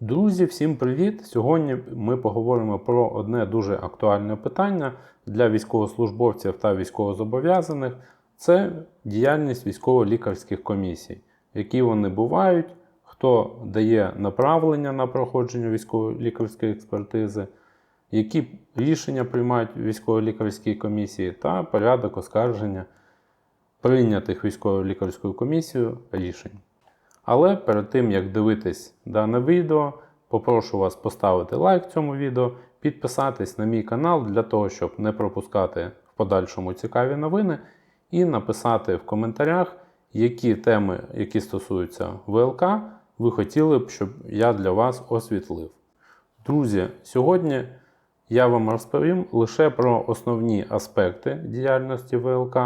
Друзі, всім привіт! Сьогодні ми поговоримо про одне дуже актуальне питання для військовослужбовців та військовозобов'язаних це діяльність військово-лікарських комісій, які вони бувають, хто дає направлення на проходження військово-лікарської експертизи, які рішення приймають військово-лікарські комісії та порядок оскарження прийнятих військово-лікарською комісією рішень. Але перед тим як дивитись дане відео, попрошу вас поставити лайк цьому відео, підписатись на мій канал для того, щоб не пропускати в подальшому цікаві новини, і написати в коментарях, які теми, які стосуються ВЛК, ви хотіли б, щоб я для вас освітлив. Друзі, сьогодні я вам розповім лише про основні аспекти діяльності ВЛК.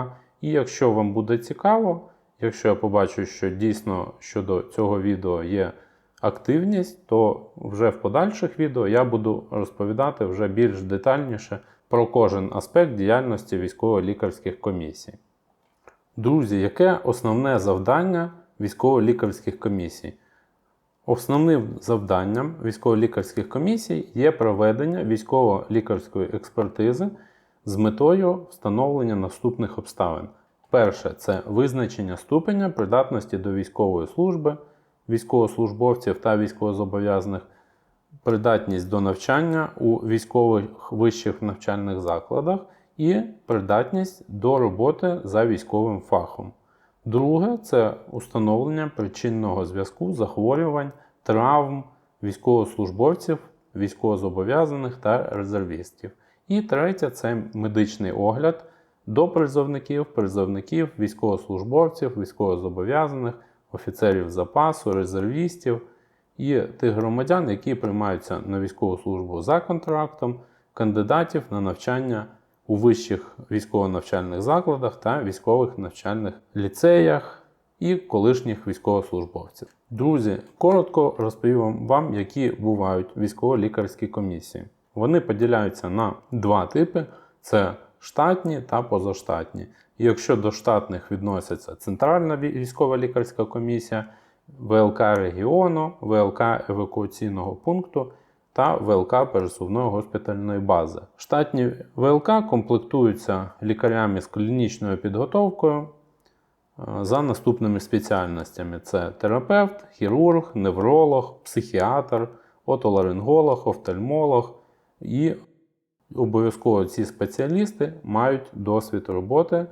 І якщо вам буде цікаво, якщо я побачу, що дійсно щодо цього відео є активність, то вже в подальших відео я буду розповідати вже більш детальніше про кожен аспект діяльності військово-лікарських комісій. Друзі, яке основне завдання військово-лікарських комісій? Основним завданням військово-лікарських комісій є проведення військово-лікарської експертизи з метою встановлення наступних обставин. Перше це визначення ступеня придатності до військової служби, військовослужбовців та військовозобов'язаних, придатність до навчання у військових вищих навчальних закладах і придатність до роботи за військовим фахом. Друге це установлення причинного зв'язку захворювань, травм військовослужбовців, військовозобов'язаних та резервістів. І третє це медичний огляд до призовників, призовників, військовослужбовців, військовозобов'язаних, офіцерів запасу, резервістів і тих громадян, які приймаються на військову службу за контрактом, кандидатів на навчання у вищих військово-навчальних закладах та військових навчальних ліцеях і колишніх військовослужбовців. Друзі, коротко розповім вам, які бувають військово-лікарські комісії. Вони поділяються на два типи: це штатні та позаштатні. І якщо до штатних відносяться Центральна військова лікарська комісія, ВЛК регіону, ВЛК евакуаційного пункту та ВЛК пересувної госпітальної бази. Штатні ВЛК комплектуються лікарями з клінічною підготовкою е, за наступними спеціальностями: це терапевт, хірург, невролог, психіатр, отоларинголог, офтальмолог і обов'язково ці спеціалісти мають досвід роботи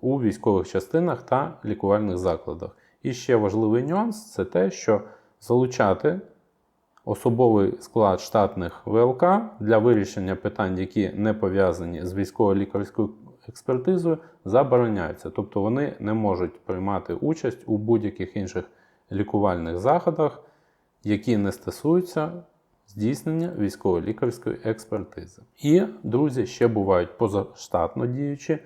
у військових частинах та лікувальних закладах. І ще важливий нюанс це те, що залучати особовий склад штатних ВЛК для вирішення питань, які не пов'язані з військово-лікарською експертизою, забороняються. Тобто вони не можуть приймати участь у будь-яких інших лікувальних заходах, які не стосуються здійснення військово-лікарської експертизи. І, друзі, ще бувають позаштатно діючі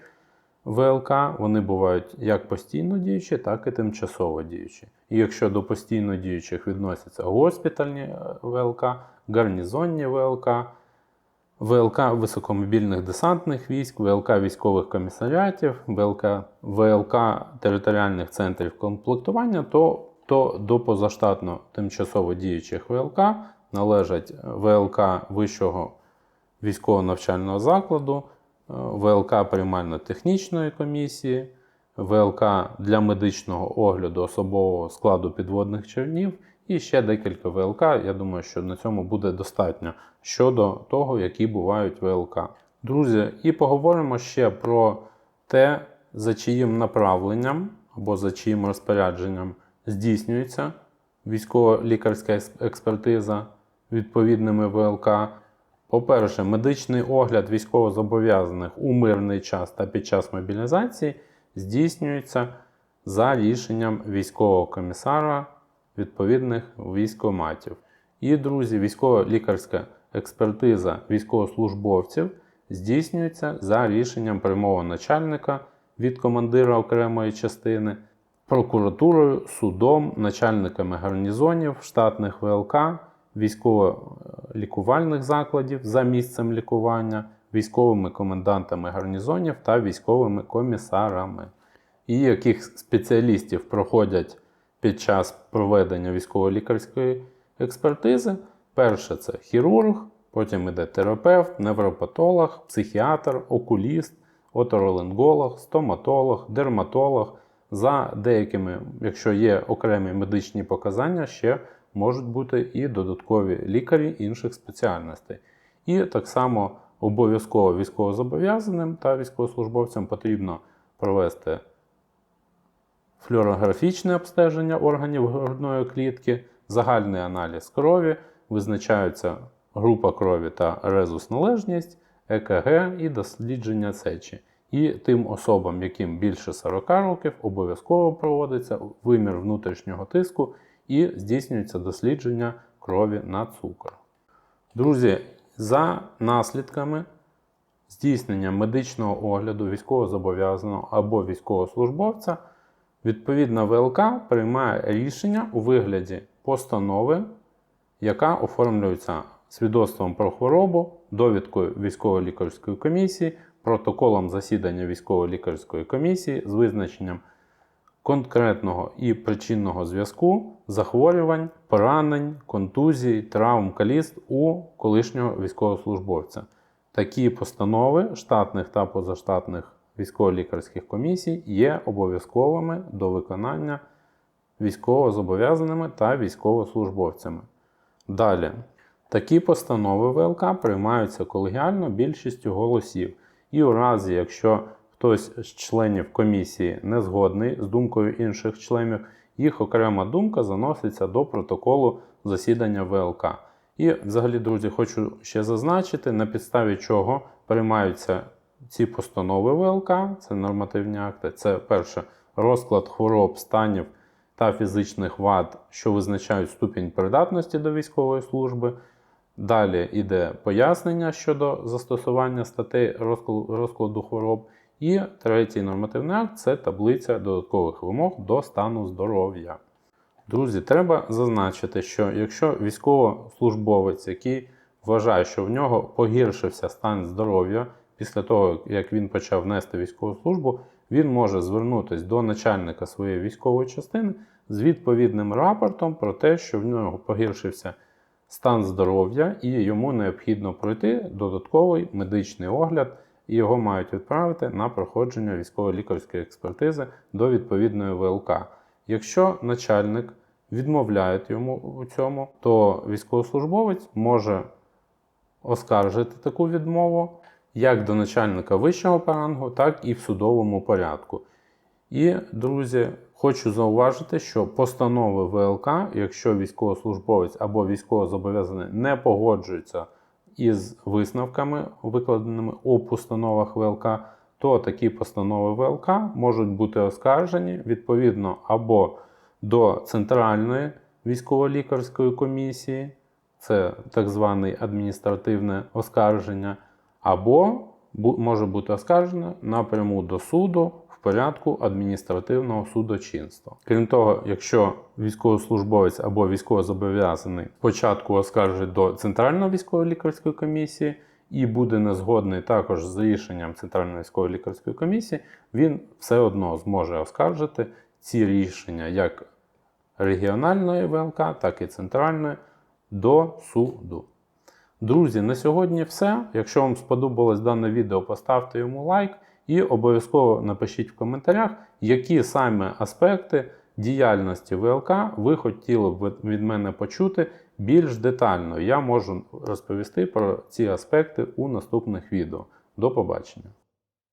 ВЛК, вони бувають як постійно діючі, так і тимчасово діючі. І якщо до постійно діючих відносяться госпітальні е, ВЛК, гарнізонні ВЛК, ВЛК високомобільних десантних військ, ВЛК військових комісаріатів, ВЛК, ВЛК територіальних центрів комплектування, то, то до позаштатно тимчасово діючих ВЛК належать ВЛК Вищого військово-навчального закладу, ВЛК приймально-технічної комісії, ВЛК для медичного огляду особового складу підводних човнів і ще декілька ВЛК. Я думаю, що на цьому буде достатньо щодо того, які бувають ВЛК. Друзі, і поговоримо ще про те, за чиїм направленням або за чиїм розпорядженням здійснюється військово-лікарська експертиза відповідними ВЛК. По-перше, медичний огляд військовозобов'язаних у мирний час та під час мобілізації здійснюється за рішенням військового комісара відповідних військоматів. І, друзі, військово-лікарська експертиза військовослужбовців здійснюється за рішенням прямого начальника від командира окремої частини, прокуратурою, судом, начальниками гарнізонів, штатних ВЛК військово-лікувальних закладів за місцем лікування, військовими комендантами гарнізонів та військовими комісарами. І яких спеціалістів проходять під час проведення військово-лікарської експертизи. Перше це хірург, потім іде терапевт, невропатолог, психіатр, окуліст, оторолинголог, стоматолог, дерматолог. За деякими, якщо є окремі медичні показання, ще можуть бути і додаткові лікарі інших спеціальностей. І так само обов'язково військовозобов'язаним та військовослужбовцям потрібно провести флюорографічне обстеження органів грудної клітки, загальний аналіз крові, визначаються група крові та резус належність, ЕКГ і дослідження сечі. І тим особам, яким більше 40 років, обов'язково проводиться вимір внутрішнього тиску і здійснюється дослідження крові на цукор. Друзі, за наслідками здійснення медичного огляду військовозобов'язаного або військовослужбовця, відповідна ВЛК приймає рішення у вигляді постанови, яка оформлюється свідоцтвом про хворобу, довідкою військово-лікарської комісії, протоколом засідання військово-лікарської комісії з визначенням конкретного і причинного зв'язку захворювань, поранень, контузій, травм, каліст у колишнього військовослужбовця. Такі постанови штатних та позаштатних військово-лікарських комісій є обов'язковими до виконання військовозобов'язаними та військовослужбовцями. Далі, такі постанови ВЛК приймаються колегіально більшістю голосів. І у разі, якщо хтось з членів комісії не згодний з думкою інших членів, їх окрема думка заноситься до протоколу засідання ВЛК. І, взагалі, друзі, хочу ще зазначити, на підставі чого приймаються ці постанови ВЛК, це нормативні акти. Це перше розклад хвороб, станів та фізичних вад, що визначають ступінь придатності до військової служби. Далі йде пояснення щодо застосування статей розкладу, хвороб. І третій нормативний акт це таблиця додаткових вимог до стану здоров'я. Друзі, треба зазначити, що якщо військовослужбовець, який вважає, що в нього погіршився стан здоров'я після того, як він почав нести військову службу, він може звернутися до начальника своєї військової частини з відповідним рапортом про те, що в нього погіршився стан здоров'я і йому необхідно пройти додатковий медичний огляд, і його мають відправити на проходження військово-лікарської експертизи до відповідної ВЛК. Якщо начальник відмовляє йому у цьому, то військовослужбовець може оскаржити таку відмову як до начальника вищого рангу, так і в судовому порядку. І, друзі, хочу зауважити, що постанови ВЛК, якщо військовослужбовець або військовозобов'язаний не погоджується із висновками, викладеними у постановах ВЛК, то такі постанови ВЛК можуть бути оскаржені відповідно або до Центральної військово-лікарської комісії, це так зване адміністративне оскарження, або може бути оскаржено напряму до суду порядку адміністративного судочинства. Крім того, якщо військовослужбовець або військовозобов'язаний спочатку оскаржить до Центральної військово-лікарської комісії і буде незгодний також з рішенням Центральної військово-лікарської комісії, він все одно зможе оскаржити ці рішення як регіональної ВЛК, так і центральної до суду. Друзі, на сьогодні все. Якщо вам сподобалось дане відео, поставте йому лайк і обов'язково напишіть в коментарях, які саме аспекти діяльності ВЛК ви хотіли б від мене почути більш детально. Я можу розповісти про ці аспекти у наступних відео. До побачення!